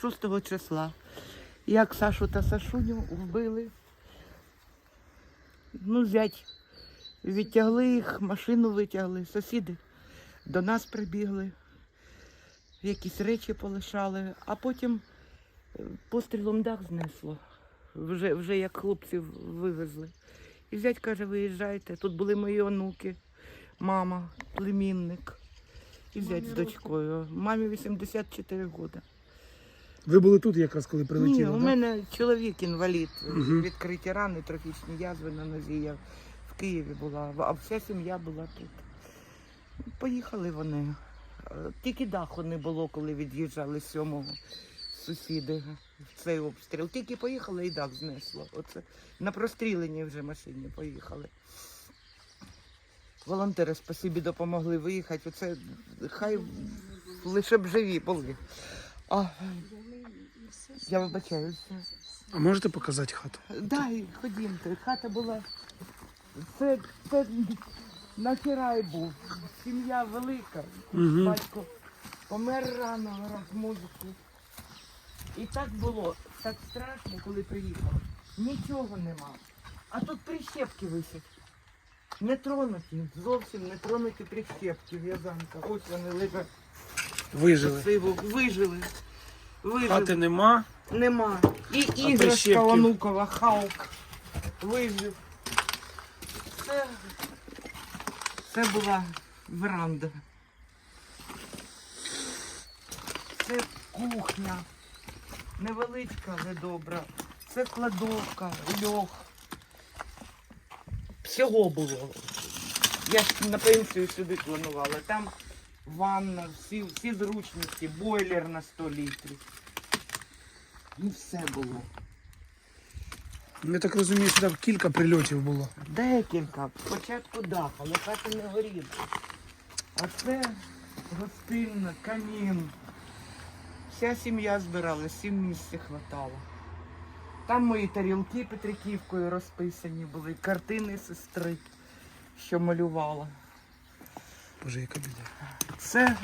6 числа. Як Сашу та Сашуню вбили. Ну, зять. Відтягли їх, машину витягли, сусіди до нас прибігли, якісь речі полишали, а потім е, пострілом дах знесло. Вже, вже як хлопців вивезли. І зять каже, виїжджайте. Тут були мої онуки, мама, племінник. І зять з дочкою. Мамі 84 роки. Ви були тут якраз, коли Ні, прилетіло, у так? мене чоловік інвалід, Мгм. відкриті рани, трофічні язви на нозі. Я в Києві була, а вся сім'я була тут. Поїхали вони. Е, Тільки даху не було, коли від'їжджали з сьомого сусіди в цей обстріл. Тільки поїхали і дах знесло. Оце на простріленій вже машині поїхали. Волонтери спасибі допомогли виїхати. Оце хай лише б живі були. А, я вибачаюся. А можете показати хату? Дай, ходімте. Хата була. Це, це на Кирай був. Сім'я велика. Мгм. Батько помер рано, грав музику. І так було, так страшно, коли приїхав. Нічого нема. А тут прищепки висять. Не тронуті, зовсім не тронуті прищепки, в'язанка. Ось вони лежать Вижили. вижили. Вижили. Хати нема. Нема. І іграшка прищепки? онукова, Халк. Вижив. Це, це була веранда. Це кухня. Невеличка, але добра. Це кладовка, льох. Всього було. Я ж на пенсію сюди планувала. Там ванна, всі, всі зручності, бойлер на 100 літрів. Ну, все було. Я так розумію, що там кілька прильотів було. Декілька. Спочатку дах, але хата не горіла. А це гостинна, камін. Вся сім'я збиралась, сім місць хватало. Там мої тарілки Петриківкою розписані були, картини сестри, що малювала. Боже, яка біда. Це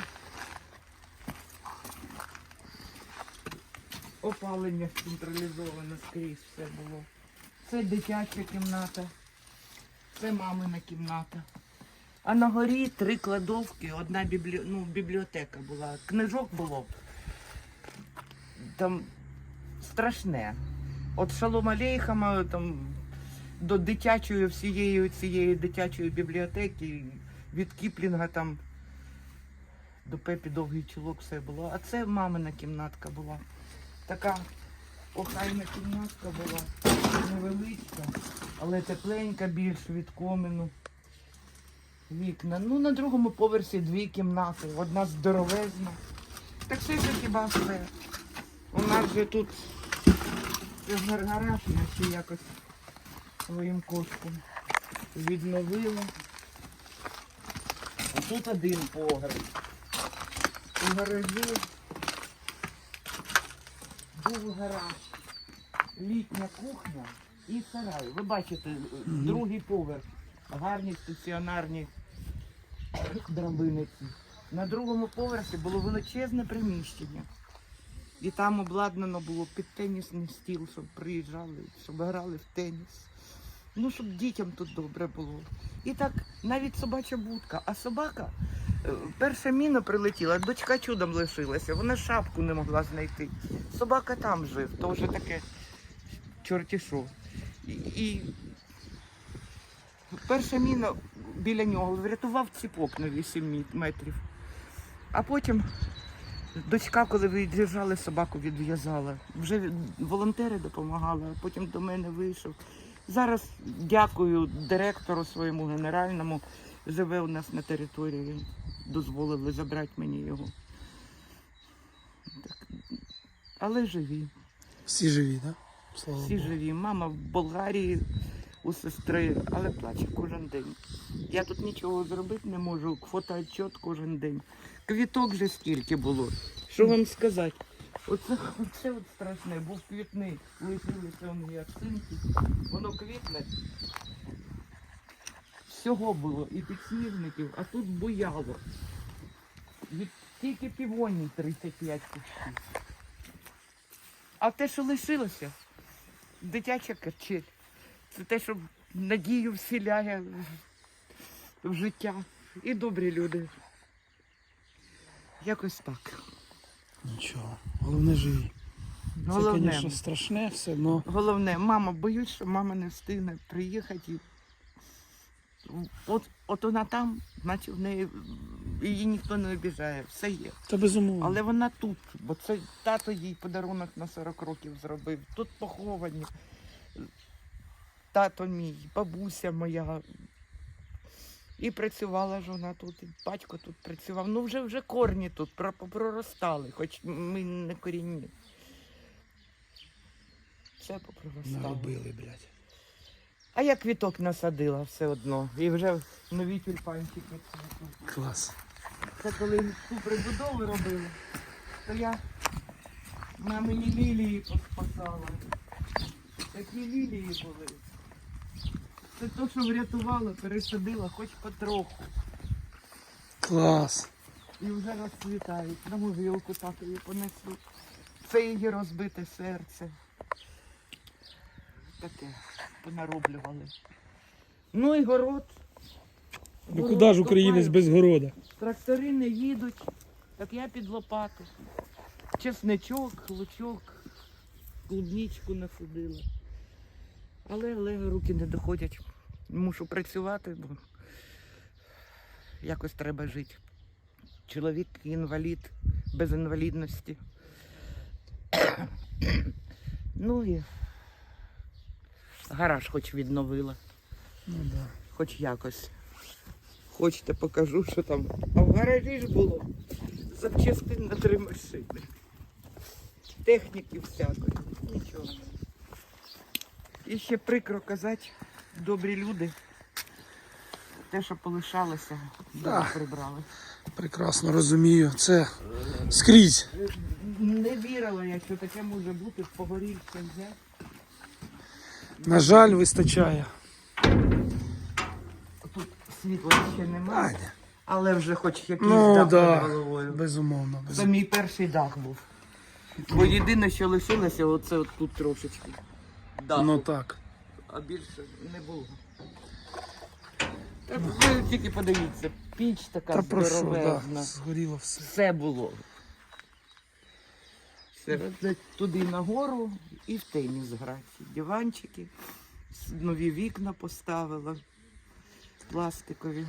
опалення централізоване скрізь все було. Це дитяча кімната, це мамина кімната. А на горі три кладовки, одна біблі... ну, бібліотека була. Книжок було. Там страшне. От Шалом Алейхама там до дитячої всієї цієї дитячої бібліотеки, від Кіплінга там до Пепі довгий чулок все було. А це мамина кімнатка була. Така охайна кімнатка була, невеличка, але тепленька більше від комину. Вікна. Ну, на другому поверсі дві кімнати, одна здоровезна. Так все це хіба все. У нас же тут ж гараж, ще якось своїм коштом відновила. Тут один погреб. У гаражі був гараж, літня кухня і сарай. Ви бачите, другий поверх. Гарні стаціонарні драбиниці. На другому поверсі було величезне приміщення. І там обладнано було під тенісний стіл, щоб приїжджали, щоб грали в теніс. Ну, щоб дітям тут добре було. І так навіть собача будка. А собака, е, перша міна прилетіла, дочка чудом лишилася, вона шапку не могла знайти. Собака там жив, то вже таке чорті що. І, перша міна біля нього врятував ціпок на 8 метрів. А потім дочка, коли виїжджали, собаку відв'язала. Вже волонтери допомагали, а потім до мене вийшов. Зараз дякую директору своєму генеральному. Живе у нас на території. Дозволили забрати мені його. Так. Але живі. Всі живі, так? Слава Всі Богу. живі. Мама в Болгарії у сестри, але плаче кожен день. Я тут нічого зробити не можу. Фотоотчет кожен день. Квіток же скільки було. Що вам сказати? Оце, оце от страшне, був квітний. Лишилися он гіацинки. Воно квітне. Всього було і підсніжників, а тут буяло. Від тільки півоні 35 кущів. А те, що лишилося, дитяча качель. Це те, що надію вселяє в життя. І добрі люди. Якось так. Нічого. Головне живі. Це, звісно, страшне все, але Головне, мама, боюсь, що мама не встигне приїхати. І... От, от вона там, значить в неї її ніхто не обіжає, все є. та безумовно. Але вона тут, бо це тато їй подарунок на 40 років зробив. Тут поховані. Тато мій, бабуся моя. І працювала ж вона тут, і батько тут працював. Ну вже вже корні тут про- проростали, хоч ми не корінні. Все попроростало. Наробили, блядь. А я квіток насадила все одно. І вже нові тюльпанчики. Клас. Це коли ту прибудову робили, то я мамині лілії поспасала. Такі лілії були. Це то, що врятувало, пересадила хоч потроху. Клас. І вже розцвітають. На могилку так її понесли. Це її розбите серце. Таке понароблювали. Ну і город. Ну Город куди ж українець без города? Трактори не їдуть, так я під лопату. Чесничок, лучок, клубничку насадила. Але, але руки не доходять. Мушу працювати, бо якось треба жити. Чоловік інвалід без інвалідності. ну і гараж хоч відновила, Ну да. хоч якось. Хочете, покажу, що там. А в гаражі ж було запчастин на три машини. Техніки всякої. Нічого. І ще прикро казати, добрі люди. Те, що полишалося, Так. прибрали. Прекрасно розумію. Це скрізь. Не вірила я, що таке може бути в Погорільці взяти. На жаль, вистачає. Тут світла ще немає, Аня. але вже хоч якийсь Ну дах да. над головою. Безумовно. Це мій перший дах був. Бо єдине, що лишилося, оце от тут трошечки. Даху, Ну так. А більше не було. Так ви тільки подивіться, піч така Та здоровезна. да. Згоріло все. Все було. Все, туди нагору і в теніс грати. Диванчики, нові вікна поставила, пластикові.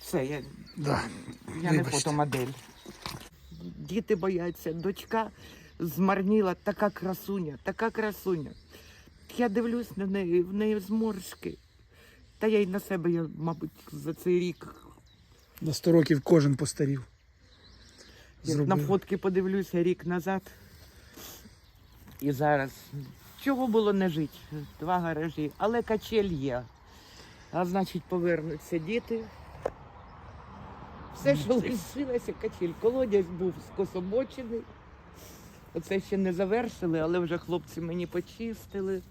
Все, я, Да. я не Вибачте. фотомодель. Діти бояться, дочка змарніла, така красуня, така красуня. Я дивлюсь на неї, в неї зморшки. Та я й на себе, я, мабуть, за цей рік На 100 років кожен постарів. Як на фотки подивлюся рік назад. І зараз. Чого було не жити? Два гаражі. Але качель є. А значить, повернуться діти. Все, що лишилося, качель. Колодязь був скособочений. Оце ще не завершили, але вже хлопці мені почистили.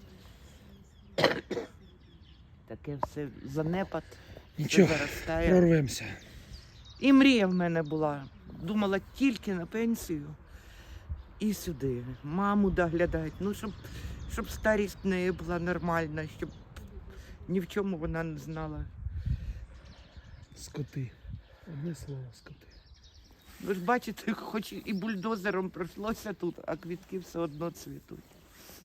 Таке все занепад. Нічого, заростає. прорвемося. І мрія в мене була. Думала тільки на пенсію і сюди. Маму доглядати. Ну, щоб, щоб старість в неї була нормальна, щоб ні в чому вона не знала. Скоти. Одне слово, скоти. Ви ж бачите, хоч і бульдозером пройшлося тут, а квітки все одно цвітуть.